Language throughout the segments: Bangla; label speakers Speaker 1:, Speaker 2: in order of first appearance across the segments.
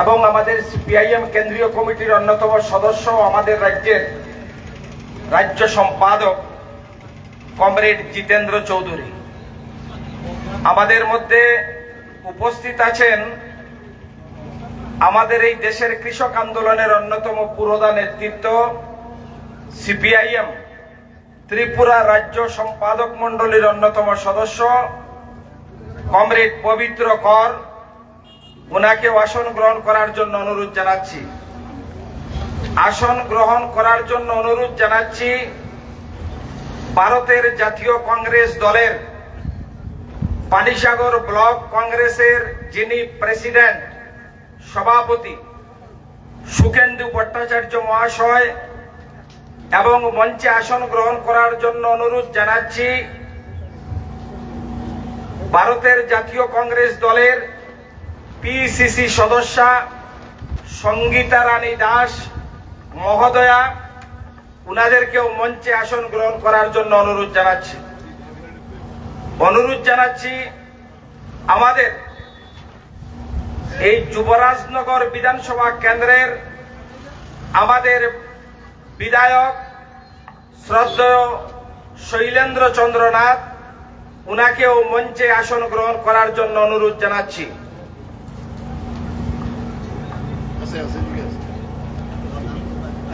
Speaker 1: এবং আমাদের সিপিআইএম কেন্দ্রীয় কমিটির অন্যতম সদস্য আমাদের রাজ্যের রাজ্য সম্পাদক কমরেড জিতেন্দ্র চৌধুরী। আমাদের মধ্যে উপস্থিত আছেন আমাদের এই দেশের কৃষক আন্দোলনের অন্যতম পুরোধা নেতৃত্ব সিপিআইএম ত্রিপুরা রাজ্য সম্পাদক মণ্ডলীর অন্যতম সদস্য কমরেড পবিত্র কর ওনাকে আসন গ্রহণ করার জন্য অনুরোধ জানাচ্ছি। আসন গ্রহণ করার জন্য অনুরোধ জানাচ্ছি ভারতের জাতীয় কংগ্রেস দলের পানিসাগর ব্লক কংগ্রেসের যিনি প্রেসিডেন্ট, সভাপতি সুখেন্দু ভট্টাচার্য মহাশয় এবং মঞ্চে আসন গ্রহণ করার জন্য অনুরোধ জানাচ্ছি। ভারতের জাতীয় কংগ্রেস দলের পিসিসি সদস্যা সঙ্গীতা রানী দাস, মহোদয়া, উনাদেরকেও মঞ্চে আসন গ্রহণ করার জন্য অনুরোধ জানাচ্ছি। অনুরোধ জানাচ্ছি আমাদের এই যুবরাজনগর বিধানসভা কেন্দ্রের আমাদের বিধায়ক শ্রদ্ধেয় শৈলেন্দ্র চন্দ্রনাথ উনাকেও মঞ্চে আসন গ্রহণ করার জন্য অনুরোধ জানাচ্ছি
Speaker 2: আছে আছে ঠিক আছে এদিকে পক্ষে বই দাও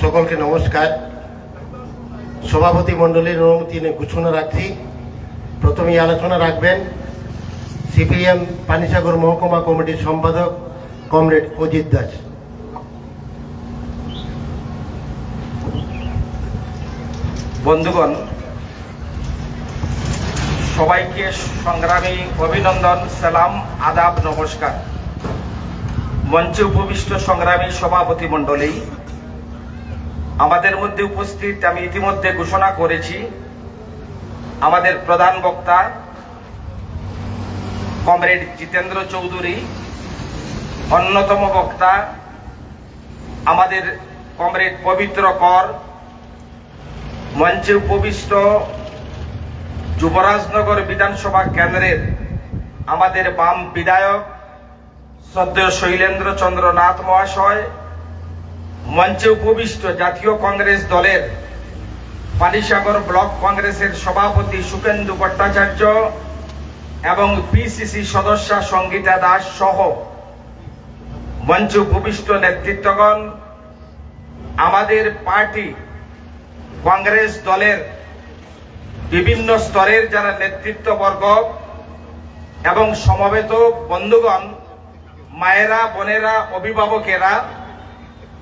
Speaker 3: সকলকে নমস্কার। সভাপতি মণ্ডলীর অনুমতি নিয়ে ঘোষণা রাখছি। প্রথমেই আলোচনা রাখবেন সিপিএম পানিসাগর মহকুমা কমিটির সম্পাদক কমরেড অজিত দাস।
Speaker 1: বন্ধুগণ, সবাইকে সংগ্রামী অভিনন্দন, সালাম, আদাব, নমস্কার। মঞ্চে উপবিষ্ট সংগ্রামী সভাপতি মণ্ডলী, আমাদের মধ্যে উপস্থিত আমি ইতিমধ্যে ঘোষণা করেছি আমাদের প্রধান বক্তা, কমরেড জিতেন্দ্র চৌধুরী, অন্যতম বক্তা, আমাদের কমরেড পবিত্র কর, মঞ্চে উপবিষ্ট যুবরাজনগর বিধানসভা কেন্দ্রের আমাদের বাম বিধায়ক শ্রদ্ধেয় শৈলেন্দ্র চন্দ্র নাথ মহাশয়, মঞ্চে উপবিষ্ট জাতীয় কংগ্রেস দলের পানিসাগর ব্লক কংগ্রেসের সভাপতি সুকেন্দু ভট্টাচার্য এবং পিসিসি সদস্যা সঙ্গীতা দাস সহ মঞ্চে উপবিষ্ট নেতৃত্বগণ, আমাদের পার্টি, কংগ্রেস দলের বিভিন্ন স্তরের যারা নেতৃত্ববর্গ এবং সমবেত বন্ধুগণ, মায়েরা, বোনেরা, অভিভাবকেরা,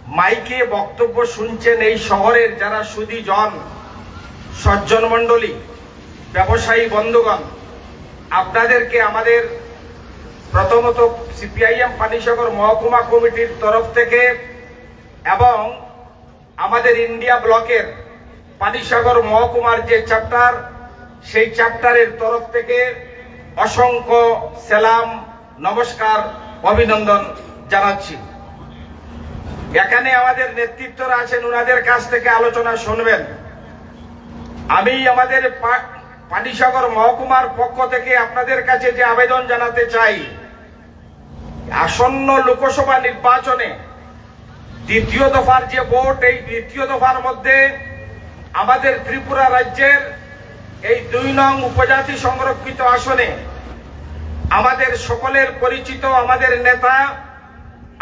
Speaker 1: মাইকে বক্তব্য শুনছেন এই শহরের যারা সুদীজন সজ্জন মণ্ডলী, ব্যবসায়ী বন্ধুগণ, আপনাদেরকে আমাদের প্রথমত সিপিআইএম পানিসাগর মহকুমা কমিটির তরফ থেকে এবং আমাদের ইন্ডিয়া ব্লকের পানিসাগর মহকুমার যে চ্যাপ্টার, সেই চ্যাপ্টারের তরফ থেকে অসংখ্য সেলাম, নমস্কার, অভিনন্দন জানাচ্ছি। এখানে আমাদের নেতৃত্বরা আছেন ওনাদের কাছ থেকে আলোচনা শুনবেন। আমি আমাদের পানিসাগর মহকুমার পক্ষ থেকে আপনাদের কাছে যে আবেদন জানাতে চাই, আসন্ন লোকসভা নির্বাচনে দ্বিতীয় দফার যে ভোট, এই দ্বিতীয় দফার মধ্যে আমাদের ত্রিপুরা রাজ্যের এই দুই নং উপজাতি সংরক্ষিত আসনে আমাদের সকলের পরিচিত, আমাদের নেতা,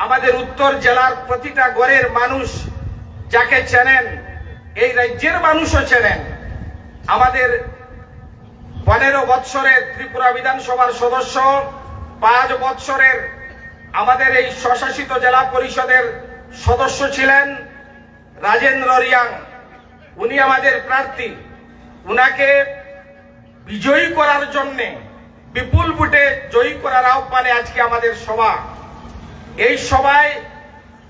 Speaker 1: আমাদের উত্তর জেলার প্রতিটা গড়ের মানুষ যাকে চেনেন, এই রাজ্যের মানুষও চেনেন। আমাদের পনেরো বৎসরের ত্রিপুরা বিধানসভার সদস্য, পাঁচ বৎসরের আমাদের এই স্বশাসিত জেলা পরিষদের সদস্য ছিলেন রাজেন্দ্র রিয়াং। উনি আমাদের প্রার্থী। উনাকে বিজয়ী করার জন্যে, বিপুল ভোটে জয়ী করার আহ্বানে আজকে আমাদের সভা। এই সভায়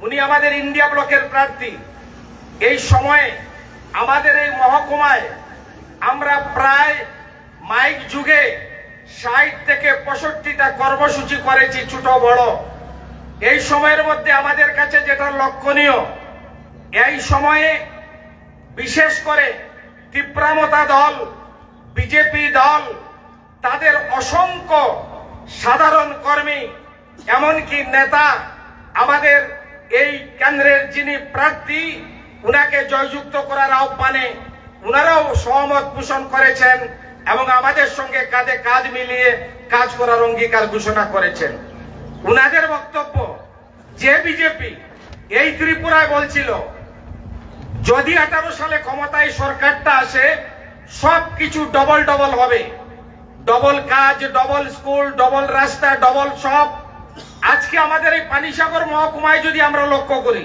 Speaker 1: উনি আমাদের ইন্ডিয়া ব্লকের প্রার্থী। এই সময়ে আমাদের এই মহকুমায় আমরা প্রায় মাইক যুগে ষাট থেকে পঁয়ষট্টিটা কর্মসূচি করেছি ছোট বড়। এই সময়ের মধ্যে আমাদের কাছে যেটা লক্ষণীয়, এই সময়ে বিশেষ করে তীব্রামতা দল, বিজেপি দল, তাদের অসংখ্য সাধারণ কর্মী, এমনকি নেতা, আমাদের এই কেন্দ্রের যিনি প্রার্থী, উনাকে জয়যুক্ত করার আহ্বানে উনারাও সহমত পোষণ করেছেন এবং আমাদের সঙ্গে কাঁধে কাঁধ মিলিয়ে কাজ করার অঙ্গীকার ঘোষণা করেছেন। উনাদের বক্তব্য, যে বিজেপি এই ত্রিপুরায় বলছিল, যদি আঠারো সালে ক্ষমতায় সরকারটা আসে, সব কিছু ডবল ডবল হবে। ডবল কাজ, ডবল স্কুল, ডবল রাস্তা, ডবল সব। আজকে আমাদের এই পানিসাগর মহকুমায় যদি আমরা লক্ষ্য করি,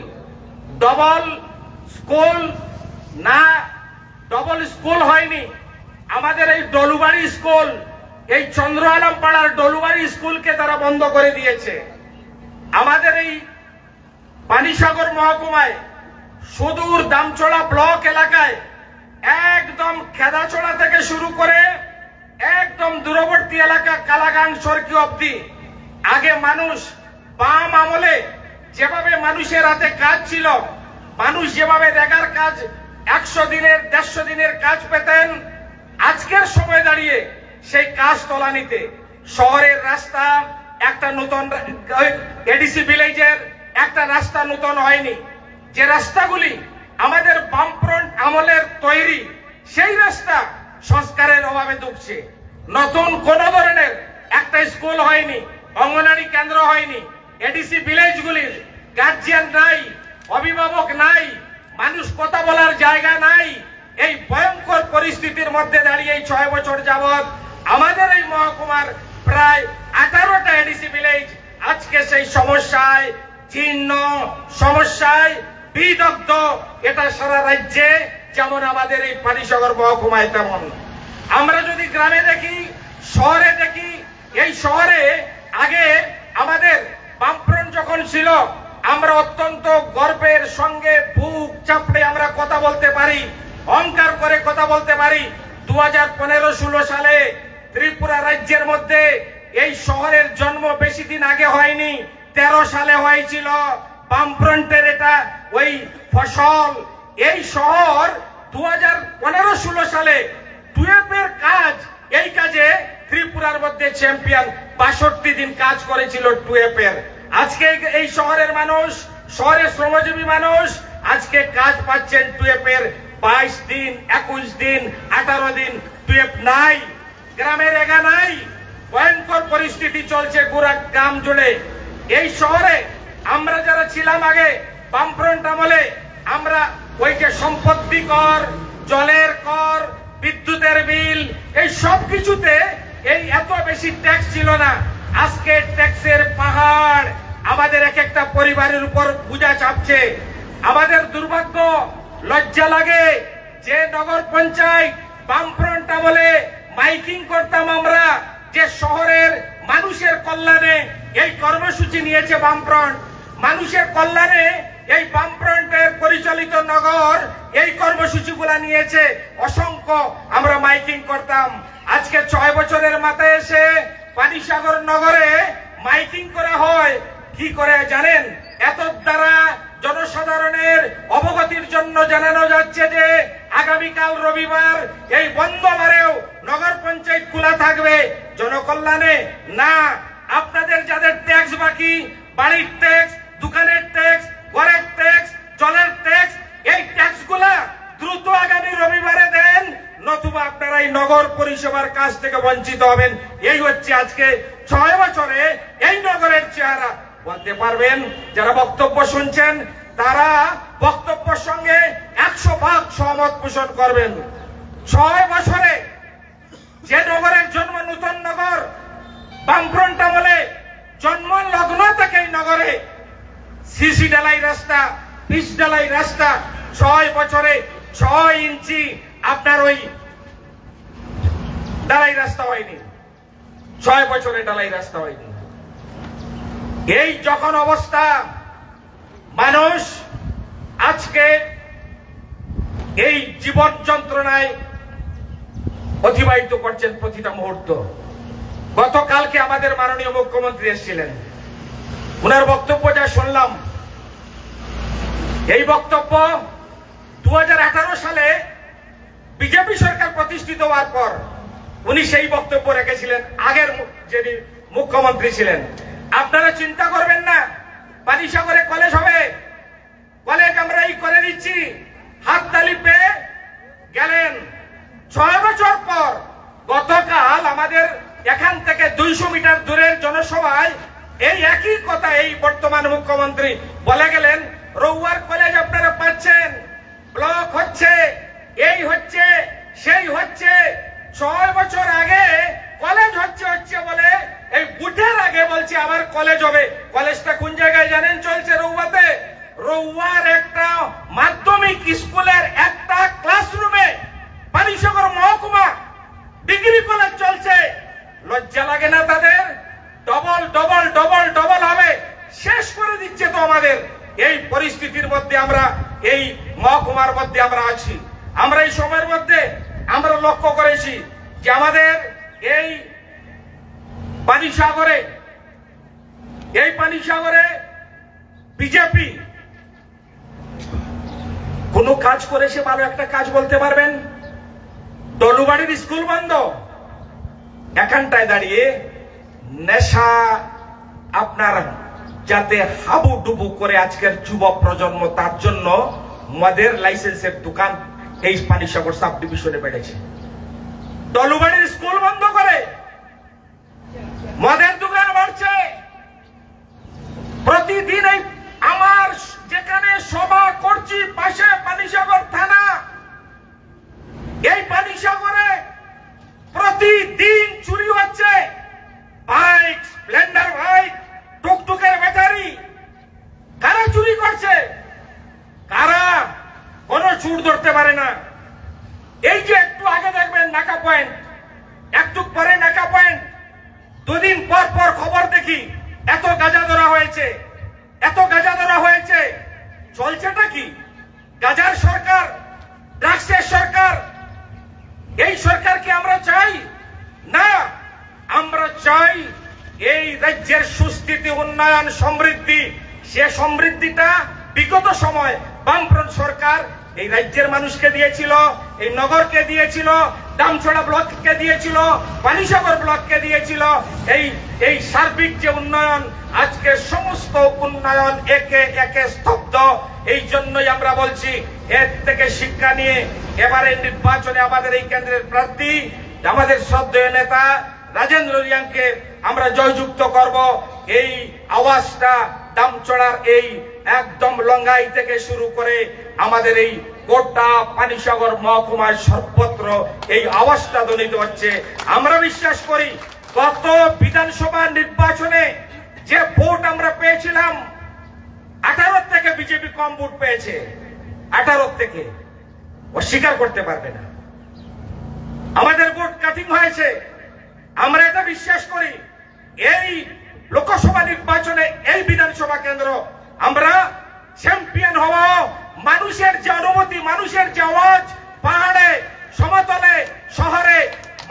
Speaker 1: ডবল স্কুল না ডবল স্কুল হয়নি। আমাদের এই ডলুবাড়ি স্কুল এই চন্দ্র আলম পাড়ার ডলুবাড়ি স্কুলকে তারা বন্ধ করে দিয়েছে। আমাদের এই পানিসাগর মহকুমায় সুদূর দামচড়া ব্লক এলাকায় একদম খেদাচড়া থেকে শুরু করে একদম দূরবর্তী এলাকা কালাগাং, সরকি অব্দি আগে মানুষ বাম আমলে যেভাবে মানুষের হাতে কাজ ছিল, মানুষ যেভাবে রেগার কাজ একশো দিনের, দেড়শো দিনের কাজ পেতেন। আজকের সময় দাঁড়িয়ে সেই কাজ তলানিতে। শহরের রাস্তা একটা নতুন এডিসি ভিলেজের একটা রাস্তা নতুন হয়নি। যে রাস্তাগুলি আমাদের বামফ্রন্ট আমলের তৈরি, সেই রাস্তা সংস্কারের অভাবে ডুবছে। নতুন কোন ধরনের একটা স্কুল হয়নি অঙ্গনারী কেন্দ্র হয়নি এডিসি ভিলেজগুলির গার্জিয়ান নাই, অভিভাবক নাই মানুষ কথা বলার জায়গা নাই। এই ভয়ঙ্কর পরিস্থিতির মধ্যে দাঁড়িয়ে এই ছয় বছর যাবৎ আমাদের এই মহকুমার প্রায় আঠারোটা এডিসি ভিলেজ আজকে সেই সমস্যায় চিহ্ন সমস্যায় বিদগ্ধ এটা সারা রাজ্যে, যেমন আমাদের এই পানিসাগর মহকুমায় তেমন। আমরা যদি গ্রামে দেখি, শহরে দেখি, এই শহরে আগে আমাদের বামফ্রন্ট যখন ছিল আমরা অত্যন্ত গর্বের সঙ্গে বুক চাপড়ে আমরা কথা বলতে পারি, অহংকার করে কথা বলতে পারি। দু হাজার পনেরো ষোলো সালে ত্রিপুরা রাজ্যের মধ্যে এই শহরের জন্ম বেশি দিন আগে হয়নি, তেরো সালে হয়েছিল। বামফ্রন্টের এটা ওই ফসল। এই শহর দু হাজার পনেরো ষোলো সালে টুয়েপের কাজ, এই কাজে ত্রিপুরার মধ্যে চ্যাম্পিয়ন বাষট্টি দিন কাজ করেছিল টুয়েপের আজকে এই শহরের মানুষ, শহরের শ্রমজীবী মানুষ, আজকে কাজ পাচ্ছেন টুয়েপের বাইশ দিন, একুশ দিন, আঠারো দিন টুয়েপ নাই, গ্রামের এগা নাই, ভয়ঙ্কর পরিস্থিতি চলছে গোরা গ্রাম জুড়ে। এই শহরে আমরা যারা ছিলাম আগে, বামফ্রন্ট আমলে, আমরা ওই যে সম্পত্তি কর, জলের কর, বিদ্যুতের বিল, এই সব কিছুতে এই এত বেশি ট্যাক্স ছিল না। আমাদের এক একটা পরিবারের উপর পূজা চাপছে। আমাদের দুর্ভাগ্য, লজ্জা লাগে যে নগর পঞ্চায়েত বামফ্রন্ট আমলে মাইকিং করতাম আমরা যে শহরের মানুষের কল্যাণে এই কর্মসূচি নিয়েছে বামফ্রন্ট। মানুষের কল্যাণে এই বামফ্রন্টের পরিচালিত নগর এই কর্মসূচিগুলা নিয়েছে। অসংখ্য আমরা মাইকিং করতাম। আজকে ছয় বছরের মাথায় এসে পানিসাগর নগরে মাইকিং করা হয়। কি করে জানেন? এত দ্বারা জনসাধারণের অবগতির জন্য জানানো যাচ্ছে যে, আগামীকাল রবিবার এই বন্ধবারেও নগর পঞ্চায়েত খোলা থাকবে। জনকল্যাণে না, আপনাদের যাদের ট্যাক্স বাকি, বাড়ির ট্যাক্স দোকানের ট্যাক্স ঘরের ট্যাক্স জলের ট্যাক্স এই ট্যাক্সগুলা দ্রুত আগামী রবিবারে দেন, নতুবা আপনারা এই নগর পরিষেবার কাছ থেকে বঞ্চিত হবেন। এই হচ্ছে আজকে ছয় বছরে এই নগরের চেহারা। বলতে পারবেন, যারা বক্তব্য শুনছেন, তারা বক্তব্যের সঙ্গে একশো ভাগ সহমত পোষণ করবেন। ছয় বছরে যে নগরের জন্ম নূতন নগর, বামফ্রন্ট আমলে জন্ম লগ্ন থেকে এই নগরে, সিসি ডালাই রাস্তা, পিচ ডালাই রাস্তা, ছয় বছরে ছয় ইঞ্চি আপনার ওই ডালাই রাস্তা হয়নি। ছয় বছরে ডালাই রাস্তা হয়নি। এই যখন অবস্থা, মানুষ আজকে এই জীবন যন্ত্রণায় অতিবাহিত করছেন প্রতিটা মুহূর্ত। গতকালকে আমাদের মাননীয় মুখ্যমন্ত্রী এসেছিলেন। ওনার বক্তব্য যা শুনলাম, এই বক্তব্য দু হাজার আঠারো সালে বিজেপি সরকার প্রতিষ্ঠিত হওয়ার পর উনি সেই বক্তব্য রেখেছিলেন, আগের যিনি মুখ্যমন্ত্রী ছিলেন। আপনারা চিন্তা করবেন না। পানিসাগরে কলেজ হবে। কলেজ আমরা এই করে দিচ্ছি। হাততালি পেয়ে গেলেন। ছয় বছর পর গতকাল আমাদের এখান থেকে দুইশো মিটার দূরের জনসভায় এই একই কথা এই বর্তমান মুখ্যমন্ত্রী বলে গেলেন, রৌয়ার কলেজ আপনারা পাচ্ছেন। ব্লক হচ্ছে, এই হচ্ছে, সেই হচ্ছে। ছয় বছর আগে কলেজ হচ্ছে হচ্ছে বলে এই বুথের আগে বলছি আবার কলেজ হবে। কলেজটা কোন জায়গায় জানেন চলছে রৌয়াতে রৌয়ার একটা মাধ্যমিক স্কুলের একটা ক্লাসরুমে পানিসাগর মহকুমা ডিগ্রি কলেজ চলছে। লজ্জা লাগে না তাদের? ডবল ডবল ডবল ডবল হবে। শেষ করে দিচ্ছে তো আমাদের। এই পরিস্থিতির মধ্যে আমরা, এই মহকুমার মধ্যে আমরা আছি। আমরা এই সময়ের মধ্যে আমরা লক্ষ্য করেছি যে আমাদের এই পানিসাগরে এই পানিসাগরে বিজেপি কোনো কাজ করে সে ভালো একটা কাজ বলতে পারবেন? টলুবাড়ির স্কুল বন্ধ। এখানটায় দাঁড়িয়ে নেশা আপনার যাতে হাবু ডুবু করে আজকের যুব প্রজন্ম, তার জন্য মদের লাইসেন্সের দোকান এই পানিসাগর সাব ডিভিশনে বেড়েছে। টলুবাড়ির স্কুল বন্ধ করে মদের দোকান বাড়ছে। প্রতিদিন এই আমার যেখানে সভা করছি পাশে পানিসাগর থানা। এই পানিসাগরে প্রতিদিন চুরি হচ্ছে বাইক স্প্লেন্ডার বাইক টুকটুকের ব্যাটারি কারা চুরি করছে কারা কোনো চুর ধরতে পারে না এই যে একটু আগে দেখবেন নাকা পয়েন্ট একটু পরে নাকা পয়েন্ট দুদিন পর পর খবর দেখি এত গাজা ধরা হয়েছে এত গাজা ধরা হয়েছে চলছেটা কি গাজার সরকার ড্রাগসের সরকার এই সরকারকে আমরা চাই না আমরা চাই, এই রাজ্যের সুস্থিতি, উন্নয়ন, সমৃদ্ধি, সে সমৃদ্ধিটা বিগত সময় বামফ্রন্ট সরকার এই রাজ্যের মানুষকে দিয়েছিল, এই নগরকে দিয়েছিল, দামছড়া ব্লককে দিয়েছিল পানিসাগর ব্লককে দিয়েছিল। এই এই সার্বিক যে উন্নয়ন, আজকে সমস্ত উন্নয়ন একে একে স্তব্ধ। এই জন্যই আমরা বলছি, এর থেকে শিক্ষা নিয়ে এবারে নির্বাচনে আমাদের এই কেন্দ্রের প্রার্থী, আমাদের শ্রদ্ধেয় নেতা রাজেন্দ্র রিয়াংকে আমরা জয়যুক্ত করব। এই আওয়াজটা দামচড়ার এই একদম লঙ্গাই থেকে শুরু করে আমাদের এই গোটা পানিসাগর মহকুমায় সর্বত্র এই আওয়াজটা ধ্বনিত হচ্ছে। আমরা বিশ্বাস করি, গত বিধানসভা নির্বাচনে যে ভোট আমরা পেয়েছিলাম, আঠারো থেকে বিজেপি কম ভোট পেয়েছে। আঠারো থেকে। অস্বীকার করতে পারবে না। আমাদের ভোট কাটিং হয়েছে। আমরা এটা বিশ্বাস করি, এই লোকসভা নির্বাচনে এই বিধানসভা কেন্দ্র আমরা চ্যাম্পিয়ন হব। মানুষের যে অনুমতি মানুষের যে আওয়াজ, পাহাড়ে, সমতলে, শহরে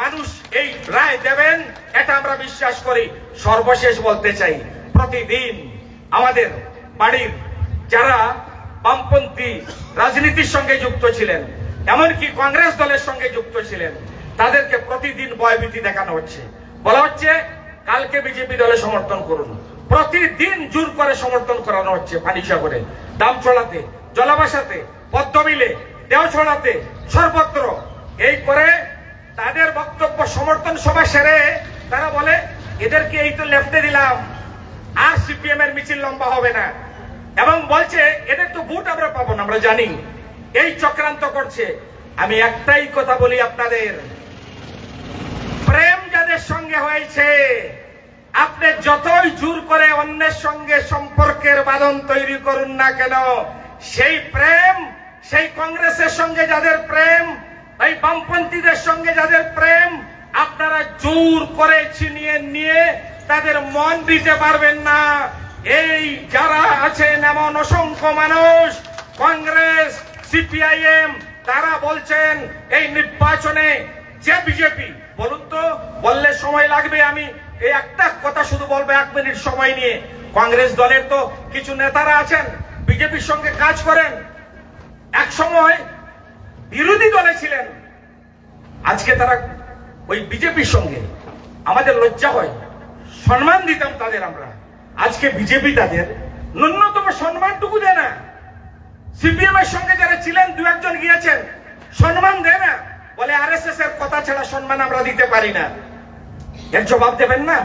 Speaker 1: মানুষ এই রায় দেবেন, এটা আমরা বিশ্বাস করি। সর্বশেষ বলতে চাই, প্রতিদিন আমাদের বাড়ির যারা বামপন্থী রাজনীতির সঙ্গে যুক্ত ছিলেন, এমনকি কংগ্রেস দলের সঙ্গে যুক্ত ছিলেন তাদেরকে প্রতিদিন ভয়ভীতি দেখানো হচ্ছে। বলা হচ্ছে, কালকে বিজেপি দলে সমর্থন করুন। প্রতিদিন জোর করে সমর্থন করানো হচ্ছে পানিসাগরে, দামছড়াতে জলাবাসাতে পদ্মবিলে, দেওছড়াতে, সর্বত্র। এই করে তাদের বক্তব্য সমর্থন সভা সেরে তারা বলে, এদেরকে এই তো লেফটে দিলাম, আর সিপিএম এর মিছিল লম্বা হবে না। এবং বলছে, এদের তো ভোট আমরা পাবো না, আমরা জানি। এই চক্রান্ত করছে। আমি একটাই কথা বলি আপনাদের যাদের সঙ্গে হয়েছে। আপনি যতই জোর করে অন্যের সঙ্গে সম্পর্কের বাঁধন তৈরি করুন না কেন, সেই প্রেম, সেই কংগ্রেসের সঙ্গে যাদের প্রেম এই বামপন্থীদের সঙ্গে যাদের প্রেম, আপনারা জোর করে ছিনিয়ে নিয়ে তাদের মন দিতে পারবেন না। এই যারা আছেন এমন অসংখ্য মানুষ, কংগ্রেস, সিপিআইএম, তারা বলছেন, এই নির্বাচনে যে বিজেপি বলুন তো, বললে সময় লাগবে আমি। এই একটা কথা শুধু বলব, এক মিনিট সময় নিয়ে। কংগ্রেস দলের তো কিছু নেতারা আছেন, বিজেপির সঙ্গে কাজ করেন। এক সময় বিরোধী দলে ছিলেন। আজকে তারা ওই বিজেপির সঙ্গে। আমাদের লজ্জা হয়। সম্মান দিতাম তাদের আমরা। আজকে বিজেপি তাদের ন্যূনতম সম্মানটুকু দেয় না। সিপিএম এর সঙ্গে যারা ছিলেন দু একজন গিয়েছেন, সম্মান দেয় না। বলে, আরএসএস এর কথা ছাড়া সম্মান আমরা দিতে পারি না। এর জবাব দেবেন না?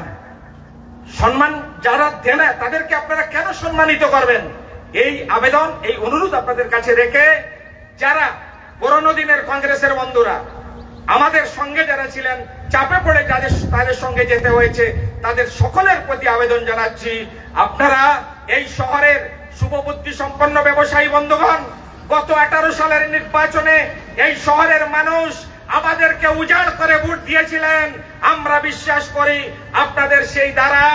Speaker 1: সম্মান যারা দেয় না, তাদেরকে আপনারা কেন সম্মানিত করবেন? এই আবেদন, এই অনুরোধ আপনাদের কাছে রেখে যারা পুরনো দিনের কংগ্রেসের বন্ধুরা, আমাদের সঙ্গে যারা ছিলেন, চাপে পড়ে যাদের, তাদের সঙ্গে যেতে হয়েছে, তাদের সকলের প্রতি আবেদন জানাচ্ছি, আপনারা এই শহরের শুভবুদ্ধি সম্পন্ন ব্যবসায়ী বন্ধুগণ গত আঠারো সালের নির্বাচনে এই শহরের মানুষ আমাদেরকে উজাড় করে ভোট দিয়েছিলেন। আমরা বিশ্বাস করি আপনাদের সেই দ্বারা,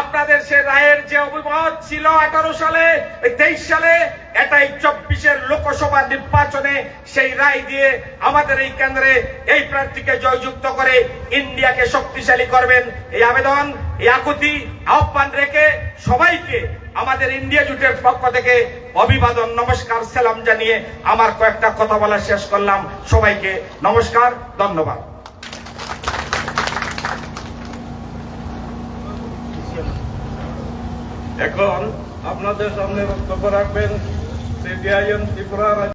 Speaker 1: আপনাদের সেই রায়ের যে অভিমত ছিল আঠারো সালে, তেইশ সালে, এটাই চব্বিশের লোকসভা নির্বাচনে সেই রায় দিয়ে আমাদের এই কেন্দ্রে এই প্রার্থীকে জয়যুক্ত করে ইন্ডিয়াকে শক্তিশালী করবেন। এই আবেদন, এই আকুতি, আহ্বান রেখে সবাইকে আমাদের ইন্ডিয়া জুটের পক্ষ থেকে অভিবাদন, নমস্কার, সালাম জানিয়ে আমার কয়েকটা কথা বলা শেষ করলাম। সবাইকে নমস্কার, ধন্যবাদ।
Speaker 4: এখন আপনাদের সামনে বক্তব্য রাখবেন সিপিআইএম ত্রিপুরা